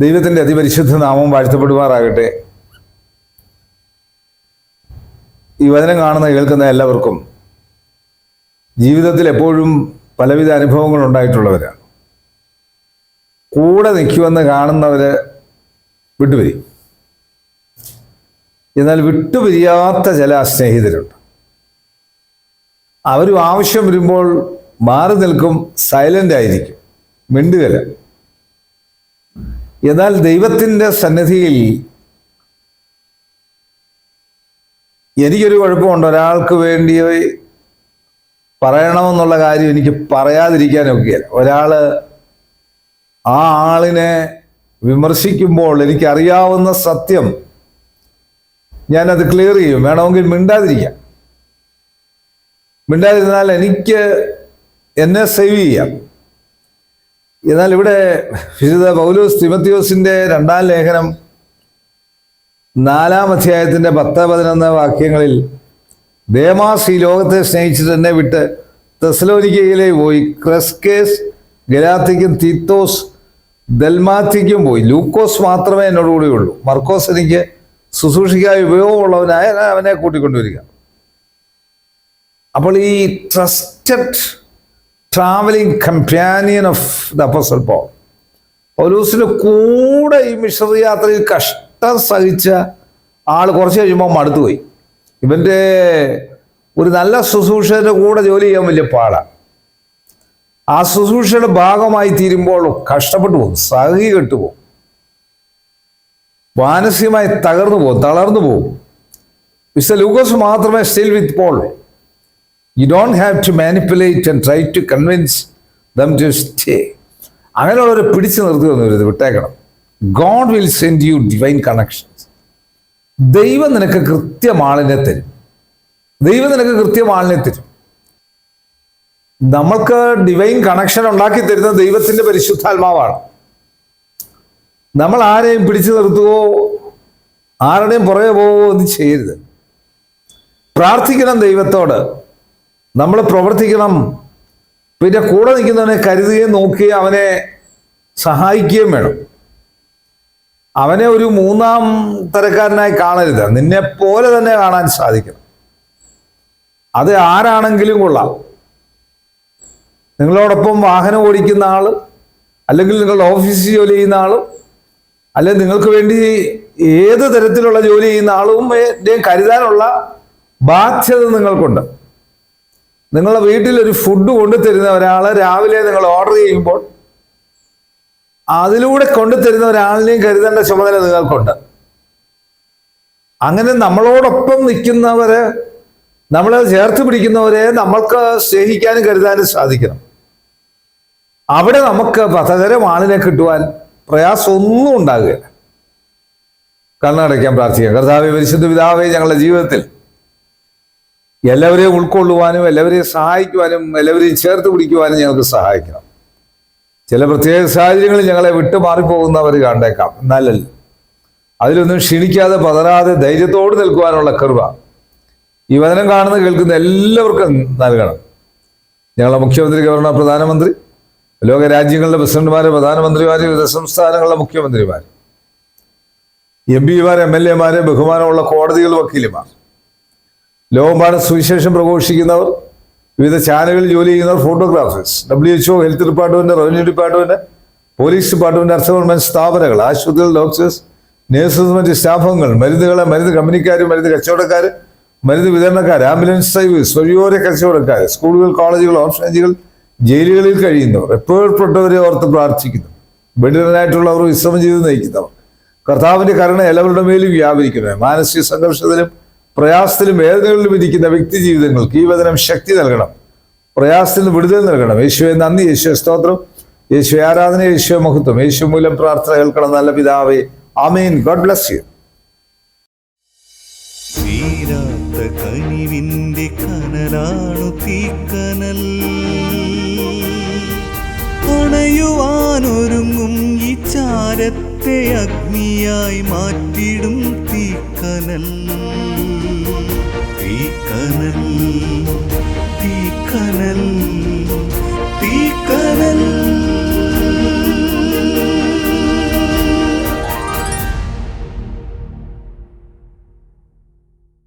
ദൈവത്തിന്റെ അതിപരിശുദ്ധ നാമം വാഴ്ത്തപ്പെടുമാറാകട്ടെ. ഈ വചനം കാണുന്ന കേൾക്കുന്ന എല്ലാവർക്കും ജീവിതത്തിൽ എപ്പോഴും പലവിധ അനുഭവങ്ങൾ ഉണ്ടായിട്ടുള്ളവരാണ്. കൂടെ നിൽക്കുമെന്ന് കാണുന്നവർ വിട്ടുപിരി എന്നാൽ വിട്ടുപിരിയാത്ത ചില സ്നേഹിതരുണ്ട്. അവരും ആവശ്യം വരുമ്പോൾ മാറി നിൽക്കും സൈലന്റ് ആയിരിക്കും മിണ്ടുകല എന്നാൽ ദൈവത്തിന്റെ സന്നിധിയിൽ എനിക്കൊരു കുഴപ്പമുണ്ട്. ഒരാൾക്ക് വേണ്ടി പറയണമെന്നുള്ള കാര്യം എനിക്ക് പറയാതിരിക്കാനൊക്കെ. ഒരാൾ ആ ആളിനെ വിമർശിക്കുമ്പോൾ എനിക്കറിയാവുന്ന സത്യം ഞാനത് ക്ലിയർ ചെയ്യും. വേണമെങ്കിൽ മിണ്ടാതിരിക്കാം. മിണ്ടാതിരുന്നാൽ എനിക്ക് എന്നെ സേവ് ചെയ്യാം. എന്നാൽ ഇവിടെ വിശുദ്ധ പൗലോസ് തിമത്യോസിന്റെ രണ്ടാം ലേഖനം നാലാം അധ്യായത്തിന്റെ പത്ത് പതിനൊന്ന് വാക്യങ്ങളിൽ ദേമാസ് ഈ ലോകത്തെ സ്നേഹിച്ചിട്ട് എന്നെ വിട്ട് തെസലോനിക്കയിലെ പോയി ക്രസ്കേസ് ഗലാത്തിക്കും തീത്തോസ് ദൽമാത്തിക്കും പോയി. ലൂക്കോസ് മാത്രമേ എന്നോട് കൂടെ ഉള്ളൂ മർക്കോസ് എനിക്ക് ശുശ്രൂഷിക്കാൻ ഉപയോഗമുള്ളവനായ അവനെ കൂട്ടിക്കൊണ്ടുവരിക. അപ്പോൾ ഈ trusted travelling companion of the apostle Paul പൗലൂസിന് കൂടെ ഈ മിഷണറി യാത്രയിൽ കഷ്ടം സഹിച്ച ആൾ കുറച്ച് കഴിയുമ്പോൾ മടുത്തുപോയി ഇവന്റെ ഒരു നല്ല ശുശ്രൂഷയുടെ കൂടെ ജോലി ചെയ്യാൻ വലിയ പാടാണ് ആ ശുശ്രൂഷയുടെ ഭാഗമായി തീരുമ്പോൾ കഷ്ടപ്പെട്ടു പോകും സഹി കെട്ടുപോകും മാനസികമായി തകർന്നു പോകും തളർന്നു പോകും. മിസ്റ്റർ ലൂക്കോസ് മാത്രമേ still with Paul you don't have to manipulate and try to convince them to stay അങ്ങനെയുള്ളവരെ പിടിച്ചു നിർത്തുകയൊന്നും ഇത് വിട്ടേക്കണം. God will send you divine connections ദൈവം നിനക്ക് കൃത്യമാളിനെ തരും. ദൈവം നിനക്ക് കൃത്യമാളിനെ തരും. നമ്മൾക്ക് ഡിവൈൻ കണക്ഷൻ ഉണ്ടാക്കി തരുന്ന ദൈവത്തിന്റെ പരിശുദ്ധാത്മാവാണ്. നമ്മൾ ആരെയും പിടിച്ചു നിർത്തുകയോ ആരുടെയും പുറകെ പോവുകയോ ഒന്നും ചെയ്യരുത്. പ്രാർത്ഥിക്കണം ദൈവത്തോട്. നമ്മൾ പ്രവർത്തിക്കണം. പിന്നെ കൂടെ നിൽക്കുന്നവനെ കരുതുകയും നോക്കുകയും അവനെ സഹായിക്കുകയും വേണം. അവനെ ഒരു മൂന്നാം തരക്കാരനായി കാണരുത്. നിന്നെ പോലെ തന്നെ കാണാൻ സാധിക്കണം. അത് ആരാണെങ്കിലും കൊള്ളാം. നിങ്ങളോടൊപ്പം വാഹനം ഓടിക്കുന്ന ആൾ അല്ലെങ്കിൽ നിങ്ങളുടെ ഓഫീസിൽ ജോലി ചെയ്യുന്ന ആളും അല്ലെങ്കിൽ നിങ്ങൾക്ക് വേണ്ടി ഏത് തരത്തിലുള്ള ജോലി ചെയ്യുന്ന ആളും കരുതാനുള്ള ബാധ്യത നിങ്ങൾക്കുണ്ട്. നിങ്ങളുടെ വീട്ടിൽ ഒരു ഫുഡ് കൊണ്ടുതരുന്ന ഒരാൾ രാവിലെ നിങ്ങൾ ഓർഡർ ചെയ്യുമ്പോൾ അതിലൂടെ കൊണ്ടുതരുന്ന ഒരാളിനെയും കരുതേണ്ട ചുമതല നിങ്ങൾക്കുണ്ട്. അങ്ങനെ നമ്മളോടൊപ്പം നിൽക്കുന്നവരെ നമ്മളെ ചേർത്ത് പിടിക്കുന്നവരെ നമ്മൾക്ക് സ്നേഹിക്കാനും കരുതാനും സാധിക്കണം. അവിടെ നമുക്ക് പഥകരം ആളിനെ കിട്ടുവാൻ പ്രയാസമൊന്നും ഉണ്ടാകുകയില്ല. കണ്ണടയ്ക്കാൻ പ്രാർത്ഥിക്കാം. കർത്താവ് പരിശുദ്ധ പിതാവേ ഞങ്ങളുടെ ജീവിതത്തിൽ എല്ലാവരെയും ഉൾക്കൊള്ളുവാനും എല്ലാവരെയും സഹായിക്കുവാനും എല്ലാവരെയും ചേർത്ത് പിടിക്കുവാനും ഞങ്ങൾക്ക് സഹായിക്കണം. ചില പ്രത്യേക സാഹചര്യങ്ങളിൽ ഞങ്ങളെ വിട്ടു മാറിപ്പോകുന്നവർ കണ്ടേക്കാം. എന്നാലല്ല അതിലൊന്നും ക്ഷീണിക്കാതെ പതരാതെ ധൈര്യത്തോട് നിൽക്കുവാനുള്ള കൃപ ഈ വചനം കാണുന്ന കേൾക്കുന്ന എല്ലാവർക്കും നൽകണം. ഞങ്ങളെ മുഖ്യമന്ത്രി ഗവർണർ പ്രധാനമന്ത്രി ലോക രാജ്യങ്ങളുടെ പ്രസിഡന്റുമാർ പ്രധാനമന്ത്രിമാര് വിവിധ സംസ്ഥാനങ്ങളിലെ മുഖ്യമന്ത്രിമാർ എം പിമാർ എം എൽ എമാര് ബഹുമാനമുള്ള കോടതികൾ വക്കീലുമാർ ലോകമ്പാട് സുവിശേഷം പ്രഘോഷിക്കുന്നവർ വിവിധ ചാനലുകളിൽ ജോലി ചെയ്യുന്നവർ photographers W H O health department revenue department police department government സ്ഥാപനങ്ങൾ ആശുപത്രികൾ ഡോക്ടേഴ്സ് നേഴ്സസ് മറ്റ് സ്റ്റാഫുകൾ മരുന്നുകളെ മരുന്ന് കമ്പനിക്കാർ മരുന്ന് കച്ചവടക്കാർ മരുന്ന് വിതരണക്കാർ ആംബുലൻസ് സർവീസ് വഴിയോര കച്ചവടക്കാർ സ്കൂളുകൾ കോളേജുകൾ ഓർഫനേജുകൾ ജയിലുകളിൽ കഴിയുന്നവർ എപ്പോഴപ്പെട്ടവരെ ഓർത്ത് പ്രാർത്ഥിക്കുന്നു ബഡിലനായിട്ടുള്ളവർ വിശ്രമം ചെയ്ത് നയിക്കുന്നവർ കർത്താവിന്റെ കരുണ എല്ലാവരുടെ മേലും വ്യാപരിക്കുന്നത് മാനസിക സംഘർഷത്തിലും പ്രയാസത്തിലും വേദനകളിലും ഇരിക്കുന്ന വ്യക്തി ജീവിതങ്ങൾക്ക് ഈ വചനം ശക്തി നൽകണം. പ്രയാസത്തിൽ നിന്ന് വിടുതൽ നൽകണം. യേശുവെ നന്ദി. യേശുവെ സ്തോത്രം. യേശു ആരാധന. യേശുവെ മഹത്വം. യേശു മൂലം പ്രാർത്ഥന കേൾക്കണം. നല്ല പിതാവേ ആമീൻ. God bless you. കനലാണു തീക്കനൽ. ഈ ചാരത്തെ അഗ്നിയായി മാറ്റിടും. തീ കനൽ തീ കനൽ തീ